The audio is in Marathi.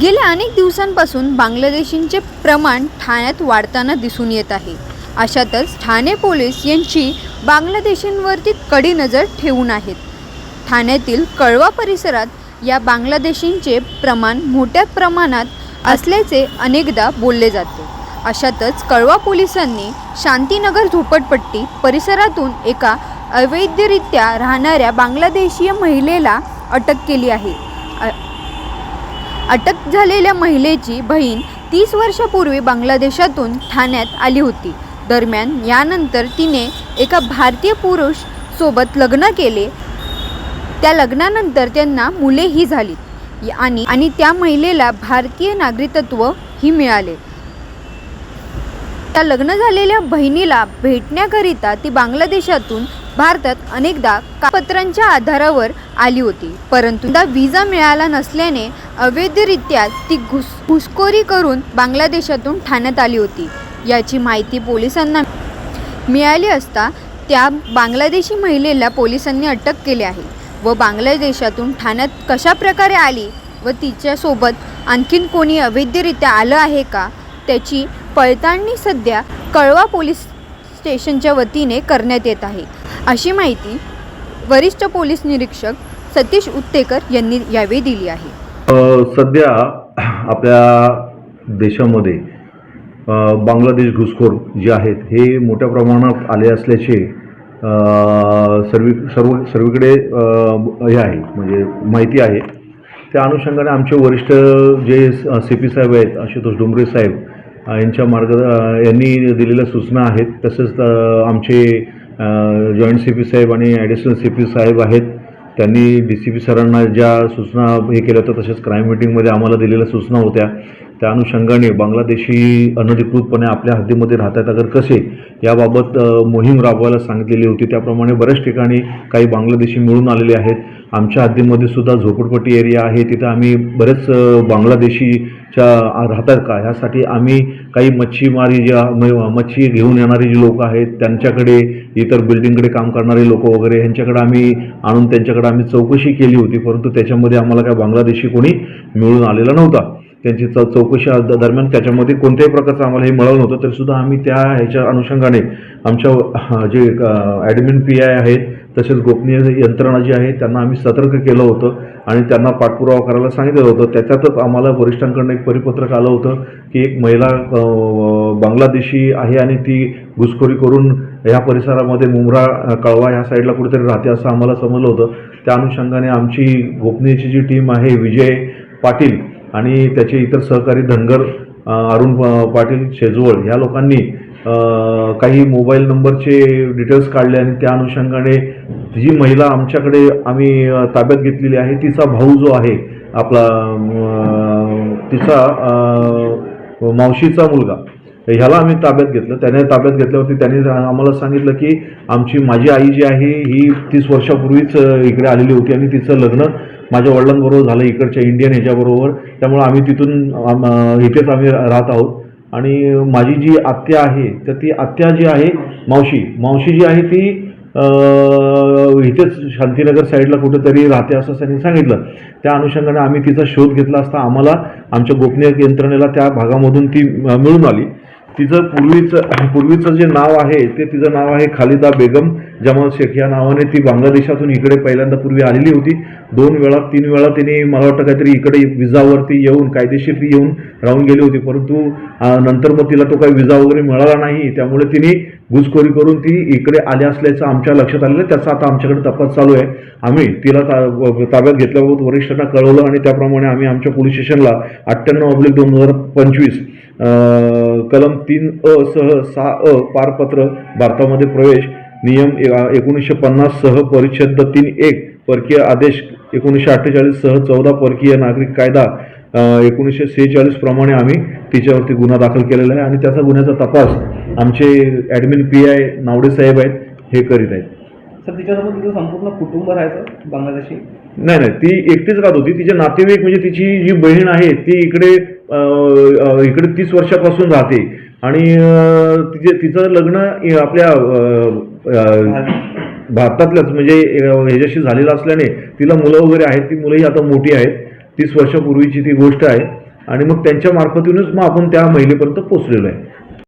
गेल्या अनेक दिवसांपासून बांगलादेशींचे प्रमाण ठाण्यात वाढताना दिसून येत आहे. अशातच ठाणे पोलीस यांची बांगलादेशींवरती कडी नजर ठेवून आहेत. ठाण्यातील कळवा परिसरात या बांगलादेशींचे प्रमाण मोठ्या प्रमाणात असल्याचे अनेकदा बोलले जाते. अशातच कळवा पोलिसांनी शांतीनगर झोपडपट्टी परिसरातून एका अवैधरित्या राहणाऱ्या बांगलादेशीय महिलेला अटक केली आहे. अटक झालेल्या महिलेची बहीण तीस वर्षापूर्वी बांगलादेशातून ठाण्यात आली होती. दरम्यान यानंतर तिने एका भारतीय पुरुष सोबत लग्न केले. त्या लग्नानंतर त्यांना मुलेही झाली आणि आणि त्या महिलेला भारतीय नागरिकत्व ही मिळाले. त्या लग्न झालेल्या बहिणीला भेटण्याकरिता ती बांगलादेशातून भारतात अनेकदा कागदपत्रांच्या आधारावर आली होती परंतु विजा मिळाला नसल्याने अवैधरित्या ती घुस घुसखोरी करून बांगलादेशातून ठाण्यात आली होती. याची माहिती पोलिसांना मिळाली असता त्या बांगलादेशी महिलेला पोलिसांनी अटक केली आहे व बांगलादेशातून ठाण्यात कशा प्रकारे आली व तिच्यासोबत आणखीन कोणी अवैधरित्या आलं आहे का? त्याची पडताळणी सध्या कळवा पोलीस स्टेशनच्या वतीने करण्यात येत आहे. अशी माहिती वरिष्ठ पोलीस निरीक्षक सतीश उत्तेकर यांनी यावेळी दिली आहे. सध्या आपल्या देशामध्ये बांगलादेश घुसखोर जे आहेत हे मोठ्या प्रमाणात आले असल्याचे सर्वी सर्व सर्व सर्वीकडे हे आहे म्हणजे माहिती आहे. त्या अनुषंगाने आमचे वरिष्ठ जे सी पी साहेब आहेत आशुतोष डोंगरे साहेब यांच्या मार्ग यांनी दिलेल्या सूचना आहेत. तसेच आमचे जॉईंट सी पी साहेब आणि ॲडिशनल सी पी साहेब आहेत. त्यांनी डी सी पी सरांना ज्या सूचना हे केल्या होत्या तसेच क्राईम मिटिंगमध्ये आम्हाला दिलेल्या सूचना होत्या त्या अनुषंगाने बांगलादेशी अनधिकृतपणे आपल्या हद्दीमध्ये राहतात. अगर कसे याबाबत मोहीम राबवायला सांगितलेली होती. त्याप्रमाणे बऱ्याच ठिकाणी काही बांगलादेशी मिळून आलेले आहेत. आमच्या हद्दीमध्ये सुद्धा झोपडपट्टी एरिया आहे. तिथं आम्ही बरेच बांगलादेशीच्या राहतात का? ह्यासाठी आम्ही काही मच्छीमारी ज्या मच्छी घेऊन येणारी जी लोक आहेत त्यांच्याकडे इतर बिल्डिंगकडे काम करणारे लोक वगैरे ह्यांच्याकडे आम्ही आणून त्यांच्याकडे आम्ही चौकशी केली होती. परंतु त्याच्यामध्ये आम्हाला काय बांगलादेशी कोणी मिळून आलेला नव्हता. त्यांची चौ चौकशी दरम्यान त्याच्यामध्ये कोणत्याही प्रकारचं आम्हाला हे मिळालं नव्हतं. तरीसुद्धा आम्ही त्या ह्याच्या अनुषंगाने आमच्या जे ॲडमिन पी आय आहेत तसेच गोपनीय यंत्रणा जी आहे त्यांना आम्ही सतर्क केलं होतं आणि त्यांना पाठपुरावा करायला सांगितलं होतं. त्याच्यातच आम्हाला वरिष्ठांकडनं एक परिपत्रक आलं होतं की एक महिला बांगलादेशी आहे आणि ती घुसखोरी करून ह्या परिसरामध्ये मुंब्रा कळवा ह्या साईडला कुठेतरी राहते असं आम्हाला समजलं होतं. त्या अनुषंगाने आमची गोपनीयची जी टीम आहे विजय पाटील आणि त्याचे इतर सहकारी धनगर अरुण पाटील शेजवळ ह्या लोकांनी काही मोबाईल नंबरचे डिटेल्स काढले आणि त्या अनुषंगाने जी महिला आमच्याकडे आम्ही ताब्यात घेतलेली आहे तिचा भाऊ जो आहे आपला तिचा मावशीचा मुलगा ह्याला आम्ही ताब्यात घेतलं. त्याने ताब्यात घेतल्यावरती त्यांनी आम्हाला सांगितलं की आमची माझी आई जी आहे ही तीस वर्षापूर्वीच इकडे आलेली होती आणि तिचं लग्न माझ्या वडिलांबरोबर झालं इकडच्या इंडियन ह्याच्याबरोबर. त्यामुळे आम्ही तिथून इथेच आम्ही राहत आहोत. आणि माझी जी आत्या आहे तर ती आत्या जी आहे मावशी मावशी जी आहे ती इथेच शांतीनगर साईडला कुठेतरी राहते असं त्यांनी सांगितलं. त्या अनुषंगाने आम्ही तिचा शोध घेतला असता आम्हाला आमच्या गोपनीय यंत्रणेला त्या भागामधून ती मिळून आली. तिचं पूर्वीचं पूर्वीचं जे नाव आहे ते तिचं नाव आहे खालिदा बेगम जमाल शेख या नावाने ती बांगलादेशातून इकडे पहिल्यांदा पूर्वी आलेली होती. दोन वेळा तीन वेळा तिने मला वाटतं काहीतरी इकडे विजावरती येऊन कायदेशीर ती येऊन राहून गेली होती. परंतु नंतर मग तिला तो काही विजा वगैरे मिळाला नाही. त्यामुळे तिने घुसखोरी करून ती इकडे आली असल्याचं आमच्या लक्षात आलेलं आहे. त्याचा आता आमच्याकडे तपास चालू आहे आम्ही तिला ता- ताब्यात घेतल्याबाबत वरिष्ठांना कळवलं आणि त्याप्रमाणे आम्ही आमच्या पोलीस स्टेशनला अठ्ठ्याण्णव ऑब्लिक दोन हजार पंचवीस कलम तीन अ सह सहा अ पारपत्र भारतामध्ये प्रवेश नियम एकोणीसशे पन्नास सह परिच्छेद तीन एक परकीय आदेश एकोणीसशे अठ्ठेचाळीस सह चौदा परकीय नागरिक कायदा एकोणीसशे सेहेचाळीस प्रमाणे आम्ही तिच्यावरती गुन्हा दाखल केलेला आहे आणि त्याचा गुन्ह्याचा तपास आमचे ॲडमिन पी आय नावडे साहेब आहेत हे करीत आहेत. सर तिच्यासोबत तिचं संपूर्ण कुटुंब राहायचं बांगलादेशी? नाही नाही ती एकटीच राहत होती. तिचे नातेवाईक म्हणजे तिची जी बहीण आहे ती इकडे अ, अ, इकडे तीस वर्षापासून राहते. आणि अ, तिचे तिचं लग्न इ- आपल्या अ, अ, भारतातल्याच म्हणजे अ, ह्याच्याशी झालेलं असल्याने तिला मुलं वगैरे आहेत ती मुलंही आता मोठी आहेत. तीस वर्षापूर्वीची ती गोष्ट आहे. आणि मग त्यांच्या मार्फतीनच मग आपण त्या महिलेपर्यंत पोचलेलो आहे.